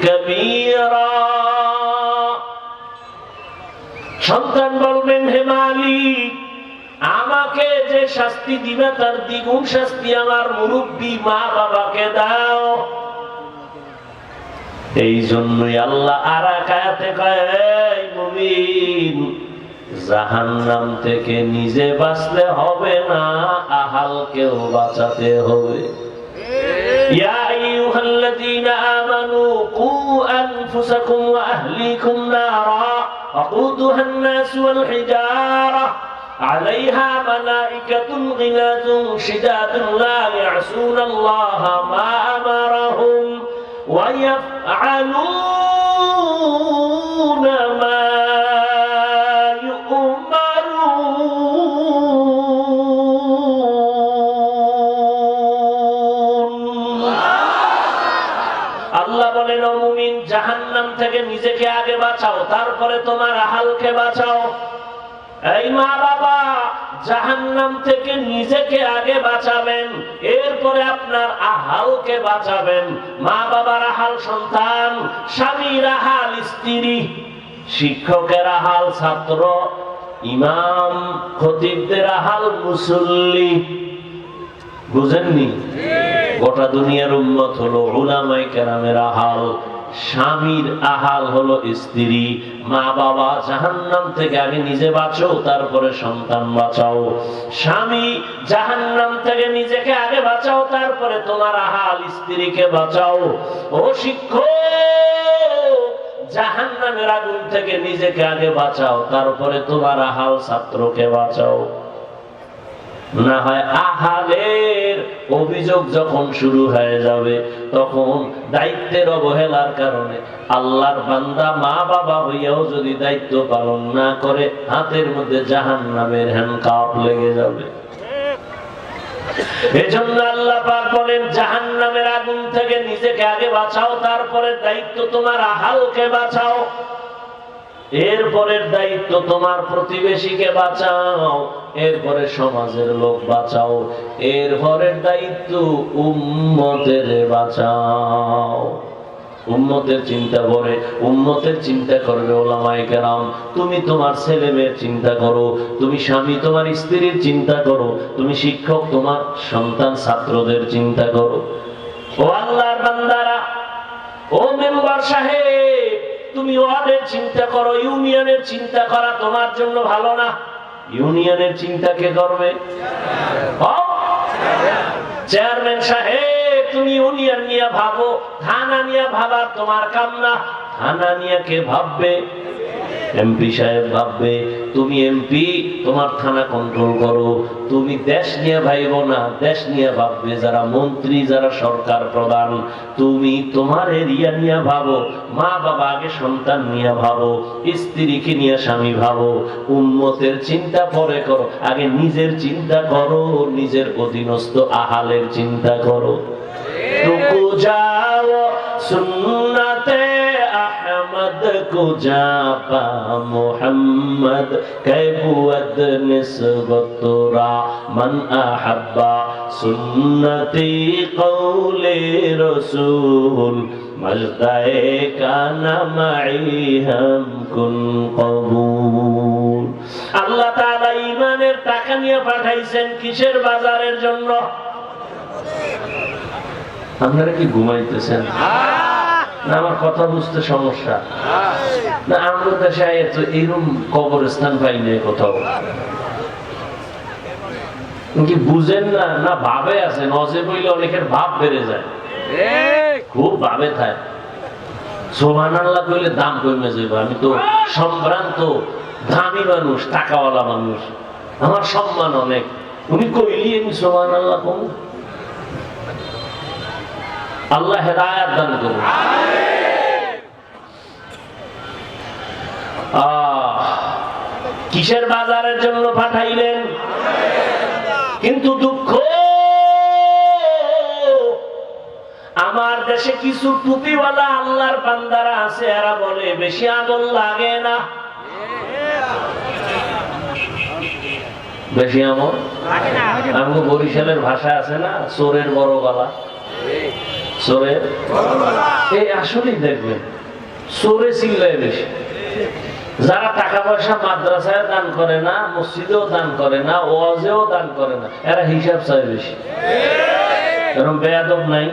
كبيرا সন্তান বলবেন হে মালিক আমাকে যে শাস্তি দিবে তার দ্বিগুণ শাস্তি আমার মুরব্বী মা বাবাকে দাও এই জন্যই আল্লাহ আর একাতে কয় মুমিন জাহান্নাম থেকে নিজে বাঁচলে হবে না আহালকেও বাঁচাতে হবে يا أيها الذين آمنوا قوا أنفسكم وأهليكم نارا وقودها الناس والحجارة عليها ملائكة غلاظ شداد لا يعصون الله ما أمرهم ويفعلون আল্লাহ বলেন, ও মুমিন, জাহান্নাম থেকে নিজেকে আগে বাঁচাও, তারপরে তোমার আহালকে বাঁচাও। এই মা বাবা জাহান্নাম থেকে নিজেকে আগে বাঁচাবেন, এরপরে আপনার আহালকে বাঁচাবেন। মা বাবার আহাল সন্তান, স্বামীর আহাল, স্ত্রী, শিক্ষকের আহাল, ছাত্র, ইমাম, খতিবদের আহাল, মুসল্লি। বুঝেননি? গোটা দুনিয়ার উন্মত হলো উলামাই কেরামের আহাল। স্বামীর আহাল হলো স্ত্রী। মা বাবা জাহান্নাম থেকে আগে নিজে বাঁচো, তারপরে সন্তান বাঁচাও। স্বামী জাহান্নাম থেকে নিজেকে আগে বাঁচাও, তারপরে তোমার আহাল স্ত্রীকে বাঁচাও। ও শিক্ষক, জাহান্নামের আগুন থেকে নিজেকে আগে বাঁচাও, তারপরে তোমার আহাল ছাত্রকে বাঁচাও। না হয় আহালের অভিযোগ যখন শুরু হয়ে যাবে, তখন দায়িত্বের অবহেলার কারণে আল্লাহর বান্দা মা বাবা হইয়াও যদি দায়িত্ব পালন না করে, হাতের মধ্যে জাহান নামের হ্যান্ড লেগে যাবে। এজন্য আল্লাহ পাক বলেন, জাহান্নামের আগুন থেকে নিজেকে আগে বাঁচাও, তারপরে দায়িত্ব তোমার আহালকে বাঁচাও। এরপরের দায়িত্ব তোমার প্রতিবেশীকে বাঁচাও এরপরে সমাজের লোক বাঁচাও, এরপরের দায়িত্ব উম্মতের বাঁচাও। উম্মতের চিন্তা করে, উম্মতের চিন্তা করবে ওলামায়ে কেরাম। তুমি তোমার ছেলে মেয়ের চিন্তা করো, তুমি স্বামী তোমার স্ত্রীর চিন্তা করো, তুমি শিক্ষক তোমার সন্তান ছাত্রদের চিন্তা করো। ও আল্লাহর বান্দারা, ও মেম্বার সাহেব তুমি ওয়ার্ডের চিন্তা করো, ইউনিয়নের চিন্তা করা তোমার জন্য ভালো না। ইউনিয়নের চিন্তা কে করবে? চেয়ারম্যান সাহেব তুমি ইউনিয়ন নিয়ে ভাবো থানা নিয়ে ভাবার তোমার কাম না। থানা নিয়ে কে ভাববে? এমপি সাহেব ভাববে তুমি এমপি তোমার থানা কন্ট্রোল করো। তুমি দেশ নিয়ে ভাইব না দেশ নিয়ে ভাববে যারা মন্ত্রী যারা সরকার প্রধান। তুমি তোমার এরিয়া নিয়ে ভাবো মা বাবা আগে সন্তান নিয়ে ভাবো স্ত্রীকে নিয়ে স্বামী ভাবো। উন্মতের চিন্তা পরে করো আগে নিজের চিন্তা করো নিজের অধীনস্থ আহালের চিন্তা করো। যাও সুন্নতে کجا پا محمد کی بود نسبت را من احبا سنتی قول رسول مجدائے کانا معی ہم کن قبول আল্লাহ তাআলা ইমানের টাকা নিয়ে পাঠাইছেন কিসের বাজারের জন্য আপনারা কি ঘুমাইতেছেন না আমার কথা বুঝতে সমস্যা। না আমরা দেশে এত এরকম কবরস্থান পাই নাই কোথাও। কি বুঝেন না? না ভাবে আছে নজে বইলে অনেকের ভাব বেড়ে যায়। খুব ভাবে থাকে। সোহান আল্লাহ কইলে দাম কমে যাবে আমি তো সম্ভ্রান্ত দামি মানুষ টাকাওয়ালা মানুষ। আমার সম্মান অনেক। উনি কইলি আমি সোহান আল্লাহ কম। আল্লাহ হেদায়াত দান করুন। কিসের বাজারের জন্য পাঠাইলেন? কিন্তু দুঃখ আমার দেশে কিছু টুপিওয়ালা আল্লাহর বান্দারা আছে এরা বলে বেশি আদর লাগে না। বেশি আমল আমাকে বরিশালের ভাষা আছে না চোরের বড় গলা। চোরে এই আসলেই দেখবেন সোরে চিল্লায় বেশি। যারা টাকা পয়সা মাদ্রাসায় দান করে না, মসজিদেও দান করে না, ওয়াজেও দান করে না, এরা হিসাব চায় বেশি। এরকম বেয়াদব নাই?